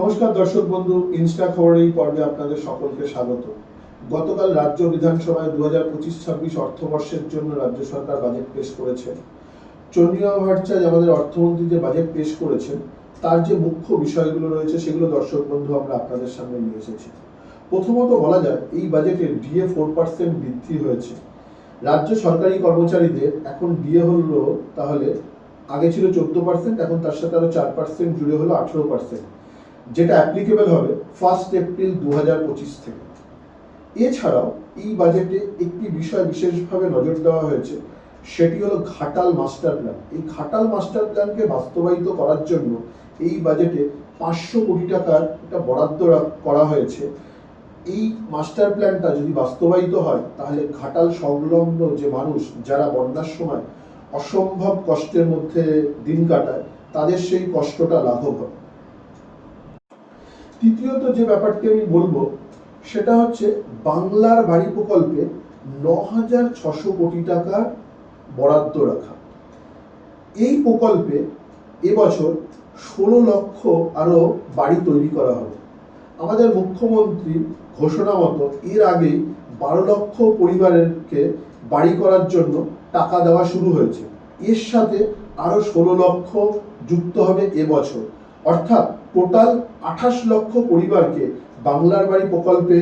নমস্কার দর্শক বন্ধু, ইনস্টা খবর এই পর্বে আপনাদের সকলকে স্বাগত। গতকাল রাজ্য বিধানসভায় দু হাজার পঁচিশ, ছাব্বিশ অর্থবর্ষের জন্য রাজ্য সরকার বাজেট পেশ করেছে। চন্দ্রিমা ভট্টাচার্য আমাদের অর্থমন্ত্রী যে বাজেট পেশ করেছেন, তার যে মুখ্য বিষয়গুলো রয়েছে সেগুলো দর্শক বন্ধু আমরা আপনাদের সামনে নিয়ে এসেছি। প্রথমত বলা যায়, এই বাজেটে ডিএ ফোর পার্সেন্ট বৃদ্ধি হয়েছে। রাজ্য সরকারি কর্মচারীদের এখন ডিএ হলো তাহলে, আগে ছিল চোদ্দ পার্সেন্ট এখন তার সাথে আরও চার পার্সেন্ট জুড়ে হলো আঠেরো পার্সেন্ট যেটা অ্যাপ্লিকেবল হবে ফার্স্ট এপ্রিল দু হাজার পঁচিশ থেকে। এছাড়াও এই বাজেটে একটি বিষয় বিশেষভাবে নজর দেওয়া হয়েছে, সেটি হলো ঘাটাল মাস্টার প্ল্যান এই ঘাটাল মাস্টার প্ল্যানকে বাস্তবায়িত করার জন্য এই বাজেটে পাঁচশো কোটি টাকার একটা বরাদ্দ করা হয়েছে। এই মাস্টার প্ল্যানটা যদি বাস্তবায়িত হয়, তাহলে ঘাটাল সংলগ্ন যে মানুষ, যারা বন্যার সময় অসম্ভব কষ্টের মধ্যে দিন কাটায়, তাদের সেই কষ্টটা লাঘব হবে। তৃতীয়ত যে ব্যাপারটি আমি বলব, সেটা হচ্ছে বাংলার বাড়ি প্রকল্পে ন হাজার ছশো কোটি টাকার বরাদ্দ রাখা। এই প্রকল্পে এবছর ষোলো লক্ষ আরও বাড়ি তৈরি করা হবে। আমাদের মুখ্যমন্ত্রী ঘোষণা মতো এর আগে বারো লক্ষ পরিবারকে বাড়ি করার জন্য টাকা দেওয়া শুরু হয়েছে। এর সাথে আরও ষোলো লক্ষ যুক্ত হবে এবছর। অর্থাৎ টোটাল আঠাশ লক্ষ পরিবারকে বাংলার বাড়ি প্রকল্পে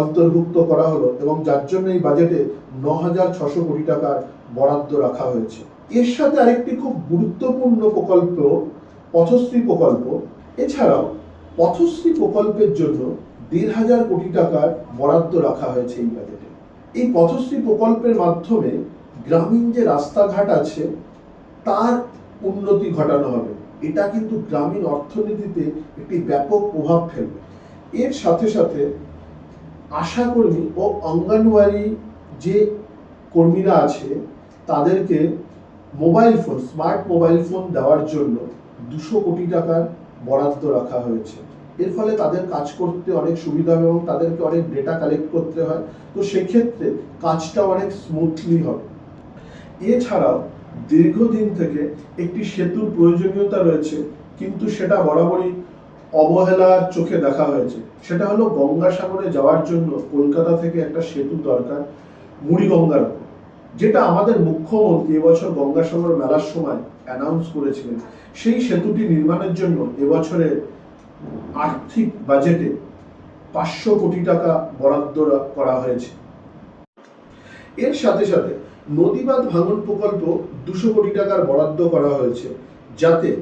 অন্তর্ভুক্ত করা হলো এবং যার জন্য এই বাজেটে ন হাজার ছশো কোটি টাকার বরাদ্দ রাখা হয়েছে। এর সাথে আরেকটি খুব গুরুত্বপূর্ণ প্রকল্প, পথশ্রী প্রকল্প। এছাড়াও পথশ্রী প্রকল্পের জন্য দেড় হাজার কোটি টাকার বরাদ্দ রাখা হয়েছে এই বাজেটে। এই পথশ্রী প্রকল্পের মাধ্যমে গ্রামীণ যে রাস্তাঘাট আছে, তার উন্নতি ঘটানো হবে। এটা কিন্তু গ্রামীণ অর্থনীতিতে একটি ব্যাপক প্রভাব ফেলবে। এর সাথে সাথে আশাকর্মী ও অঙ্গনওয়াড়ি যে কর্মীরা আছে, তাদেরকে mobile phone, smart mobile phone দেওয়ার জন্য দুশো কোটি টাকার বরাদ্দ রাখা হয়েছে। এর ফলে তাদের কাজ করতে অনেক সুবিধা হবে এবং তাদেরকে অনেক ডেটা কালেক্ট করতে হয়। তো সেক্ষেত্রে কাজটা অনেক স্মুথলি হবে। এছাড়াও দীর্ঘদিন থেকে একটি সেতুর প্রয়োজনীয়তা রয়েছে, কিন্তু সেটা বরাবরই অবহেলার চোখে দেখা হয়েছে। সেটা হলো গঙ্গাসাগরে যাওয়ার জন্য কলকাতা থেকে একটা সেতু দরকার মুড়িগঙ্গার উপর, যেটা আমাদের মুখ্যমন্ত্রী এবছর গঙ্গাসাগর মেলার সময় অ্যানাউন্স করেছিলেন। সেই সেতুটি নির্মাণের জন্য এবছরে আর্থিক বাজেটে পাঁচশো কোটি টাকা বরাদ্দ করা হয়েছে। এর সাথে সাথে নদীবাঁধ ভাঙন প্রকল্প দুশো কোটি টাকার বরাদ্দ করা হয়েছে। যাতে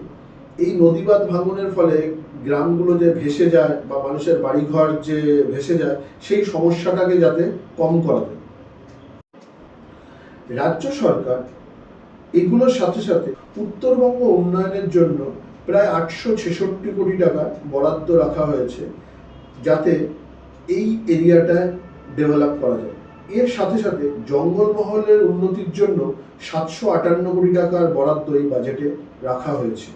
এই নদীবাঁধ ভাঙনের ফলে গ্রামগুলো যে ভেসে যায় বা মানুষের বাড়িঘর যে ভেসে যায়, সেই সমস্যাটাকে যাতে কম করা যায়। রাজ্য সরকার এগুলোর সাথে সাথে উত্তরবঙ্গ উন্নয়নের জন্য প্রায় আটশো ছেষট্টি কোটি টাকা বরাদ্দ রাখা হয়েছে, যাতে এই এরিয়াটায় ডেভেলপ করা যায়। এর সাথে সাথে জঙ্গলমহলের উন্নতির জন্য সাতশো আটান্ন কোটি টাকার বরাদ্দ এই বাজেটে রাখা হয়েছে।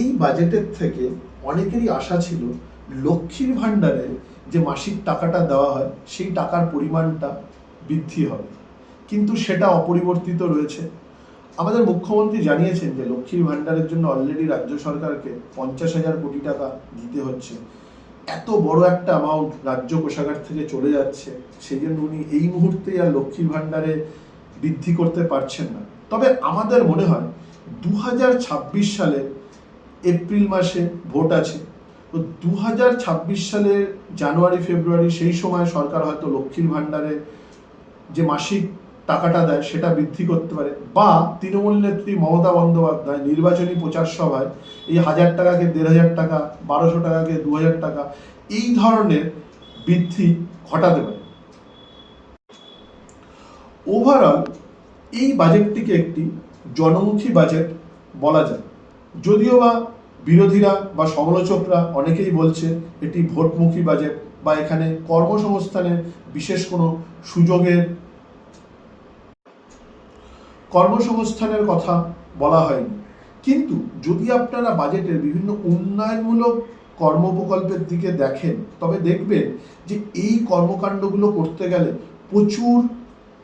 এই বাজেটের থেকে অনেকেরই আশা ছিল লক্ষ্মীর ভাণ্ডারে যে মাসিক টাকাটা দেওয়া হয়, সেই টাকার পরিমাণটা বৃদ্ধি হবে। কিন্তু সেটা অপরিবর্তিত রয়েছে। আমাদের মুখ্যমন্ত্রী জানিয়েছেন যে লক্ষ্মীর ভাণ্ডারের জন্য অলরেডি রাজ্য সরকারকে পঞ্চাশ হাজার কোটি টাকা দিতে হচ্ছে। এত বড় একটা অ্যামাউন্ট রাজ্য কোষাগার থেকে চলে যাচ্ছে, সেই জন্য উনি এই মুহূর্তে আর লক্ষ্মীর ভাণ্ডারে বৃদ্ধি করতে পারছেন না। তবে আমাদের মনে হয় দু হাজার ছাব্বিশ সালে এপ্রিল মাসে ভোট আছে। তো দু হাজার ছাব্বিশ সালের জানুয়ারি, ফেব্রুয়ারি সেই সময় সরকার হয়তো লক্ষ্মীর ভাণ্ডারে যে মাসিক টাকাটা দেয়, সেটা বৃদ্ধি করতে পারে। বা তৃণমূল নেত্রী মমতা বন্দ্যোপাধ্যায় নির্বাচনী প্রচার সভায় এই হাজার টাকাকে, দেড় হাজার টাকা, বারোশো টাকাকে, দু হাজার টাকা এই ধরনের বৃদ্ধি ঘটাতে পারে। ওভারঅল এই বাজেটটিকে একটি জনমুখী বাজেট বলা যায়। যদিও বা বিরোধীরা বা সমালোচকরা অনেকেই বলছে এটি ভোটমুখী বাজেট বা এখানে কর্মসংস্থানের বিশেষ কোনো সুযোগের কর্মসংস্থানের কথা বলা হয়নি। কিন্তু যদি আপনারা বাজেটের বিভিন্ন উন্নয়নমূলক কর্মপ্রকল্পের দিকে দেখেন, তবে দেখবেন যে এই কর্মকাণ্ডগুলো করতে গেলে প্রচুর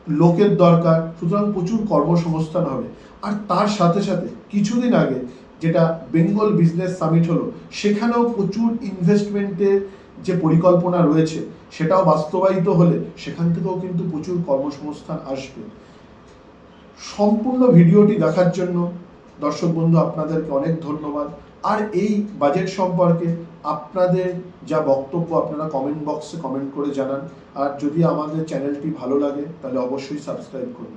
লোকের দরকার, সুতরাং প্রচুর কর্মসংস্থান হবে। আর তার সাথে সাথে কিছুদিন আগে যেটা বেঙ্গল বিজনেস সামিট হলো, সেখানেও প্রচুর ইনভেস্টমেন্টের যে পরিকল্পনা রয়েছে, সেটাও বাস্তবায়িত হলে সেখান থেকেও কিন্তু প্রচুর কর্মসংস্থান আসবে। সম্পূর্ণ ভিডিওটি দেখার জন্য দর্শক বন্ধু, আপনাদেরকে অনেক ধন্যবাদ। আর এই বাজেট সম্পর্কে আপনাদের যা বক্তব্য, আপনারা কমেন্ট বক্সে কমেন্ট করে জানান। আর যদি আমাদের চ্যানেলটি ভালো লাগে, তাহলে অবশ্যই সাবস্ক্রাইব করুন